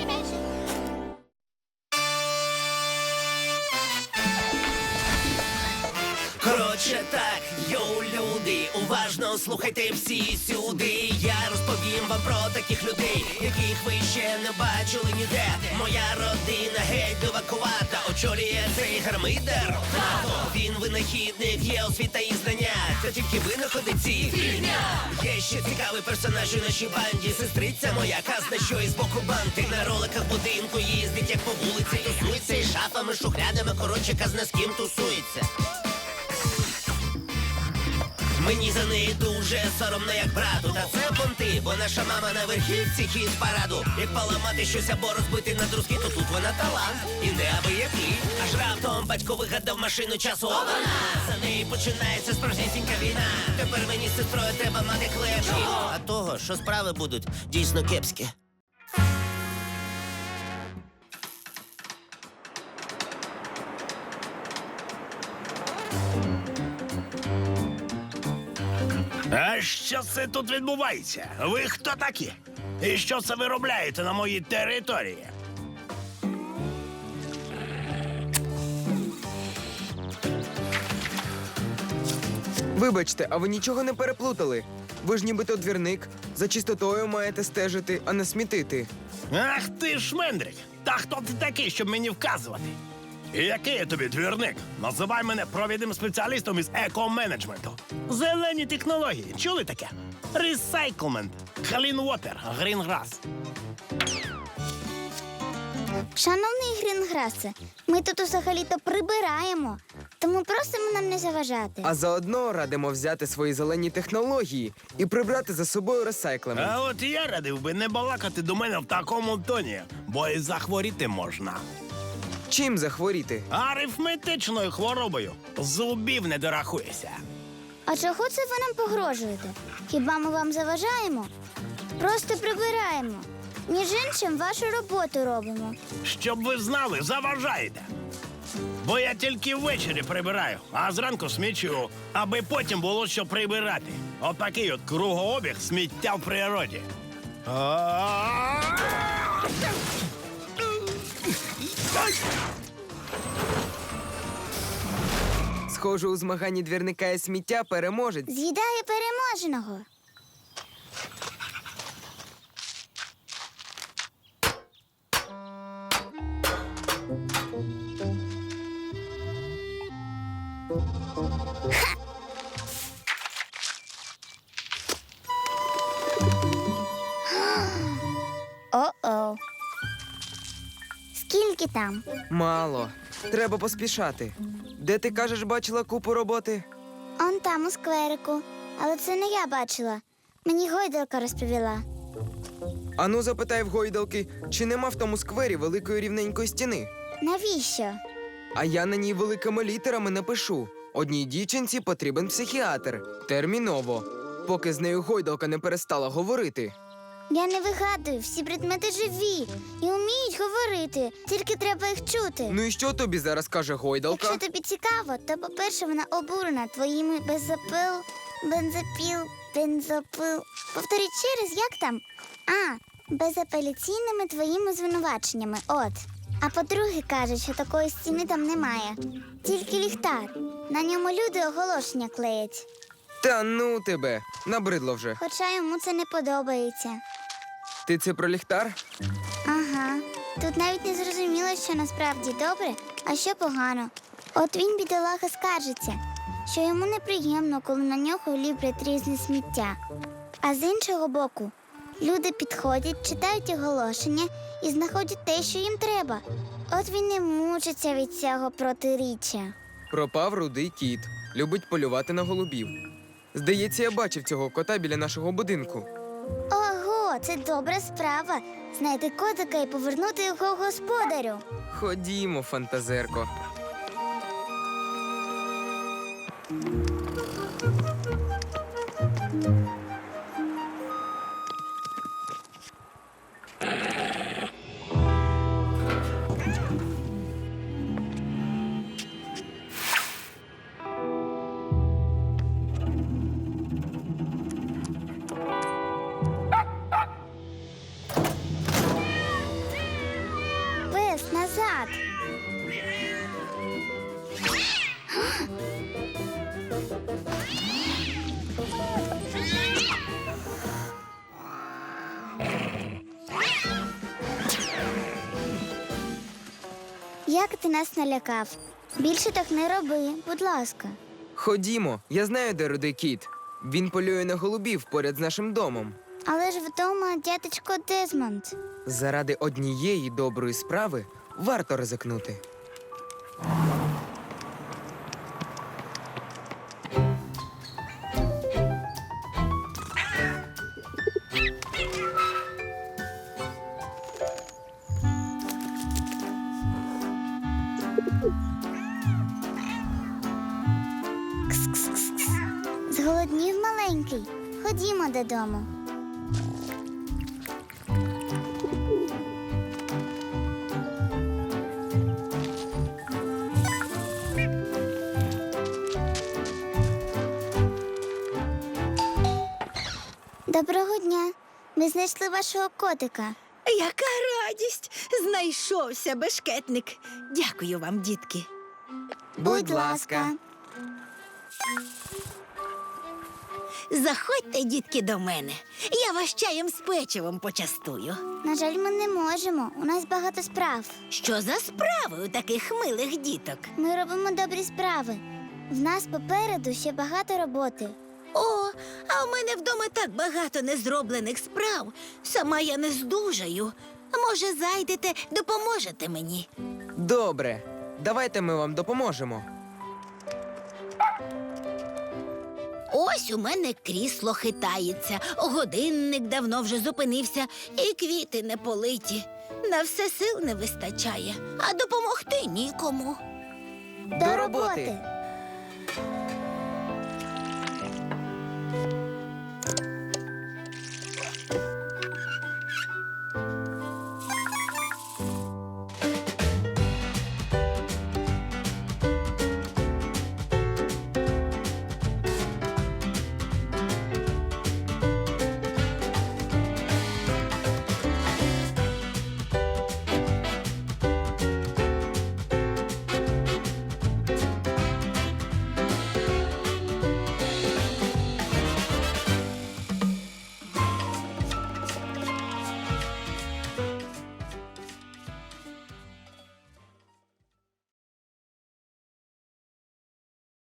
一边去 Коротше так, йоу, люди, уважно слухайте всі сюди. Я розповім вам про таких людей, яких ви ще не бачили ніде. Моя родина геть дивакувата, очолює цей гармидер. Він винахідник, є освіта і знання. Це тільки винаходиці. Є ще цікавий персонаж у нашій банді. Сестриця моя казна, що із боку банти. На роликах будинку їздить, як по вулиці тусується. І шафами, шухлядами, коротше, казна з ким тусується. Мені за неї дуже соромно, як брату. Та це понти, бо наша мама на верхівці хіз параду. Як поламати щось або розбити на друзки, то тут вона талант. І не аби який. Аж раптом батько вигадав машину часу. О, вона! За неї починається справжнісінька війна. Тепер мені з сестрою треба мати клепки. А того, що справи будуть дійсно кепські. А що це тут відбувається? Ви хто такі? І що це ви робляєте на моїй території? Вибачте, а ви нічого не переплутали? Ви ж нібито двірник, за чистотою маєте стежити, а не смітити. Ах ти ж мендрик! Та хто ти такий, щоб мені вказувати? І який я тобі двірник? Називай мене провідним спеціалістом із еко-менеджменту. Зелені технології. Чули таке? Ресайклмент, Clean Water, Green Grass. Шановний Гринграсе, ми тут взагалі-то прибираємо, тому просимо нам не заважати. А заодно радимо взяти свої зелені технології і прибрати за собою ресайклами. А от я радив би не балакати до мене в такому тоні, бо і захворіти можна. Чим захворіти? Арифметичною хворобою зубів не дорахуєшся. А чого це ви нам погрожуєте? Хіба ми вам заважаємо? Просто прибираємо. Між іншим, вашу роботу робимо. Щоб ви знали, заважаєте. Бо я тільки ввечері прибираю, а зранку смічу, аби потім було що прибирати. Отакий от кругообіг сміття в природі. Схоже, у змаганні двірника і сміття переможець. З'їдає переможеного. Там? Мало. Треба поспішати. Де ти кажеш, бачила купу роботи? Он там у скверику. Але це не я бачила. Мені гойдалка розповіла. Ану, запитай в гойдалки, чи нема в тому сквері великої рівненької стіни. Навіщо? А я на ній великими літерами напишу: одній дівчинці потрібен психіатр. Терміново. Поки з нею гойдалка не перестала говорити. Я не вигадую, всі предмети живі і вміють говорити, тільки треба їх чути. Ну і що тобі зараз каже гойдалка? Якщо тобі цікаво, то по-перше, вона обурена твоїми беззапил, бензопіл, бензопил. Повторіть ще раз, як там? А, безапеляційними твоїми звинуваченнями. От. А по-друге, кажуть, що такої стіни там немає. Тільки ліхтар. На ньому люди оголошення клеять. Та ну тебе, набридло вже. Хоча йому це не подобається. Ти це про ліхтар? Ага. Тут навіть не зрозуміло, що насправді добре, а що погано. От він, бідолага, скаржиться, що йому неприємно, коли на нього ліплять різне сміття. А з іншого боку, люди підходять, читають оголошення і знаходять те, що їм треба. От він не мучиться від цього протиріччя. Пропав рудий кіт. Любить полювати на голубів. Здається, я бачив цього кота біля нашого будинку. Ого, це добра справа. Знайти котика і повернути його господарю. Ходімо, фантазерко. Ти нас налякав. Більше так не роби, будь ласка. Ходімо, я знаю, де рудий кіт. Він полює на голубів поряд з нашим домом. Але ж вдома дядечко Дезмонд. Заради однієї доброї справи варто ризикнути. Зголоднів маленький. Ходімо додому. Доброго дня. Ми знайшли вашого котика. Яка радість! Знайшовся бешкетник. Дякую вам, дітки. Будь ласка. Заходьте, дітки, до мене. Я вас чаєм з печивом почастую. На жаль, ми не можемо. У нас багато справ. Що за справи у таких милих діток? Ми робимо добрі справи. В нас попереду ще багато роботи. О, а в мене вдома так багато незроблених справ. Сама я не здужаю. Може, зайдете, допоможете мені. Добре, давайте ми вам допоможемо. Ось у мене крісло хитається, годинник давно вже зупинився, і квіти не политі. На все сил не вистачає, а допомогти нікому. До роботи!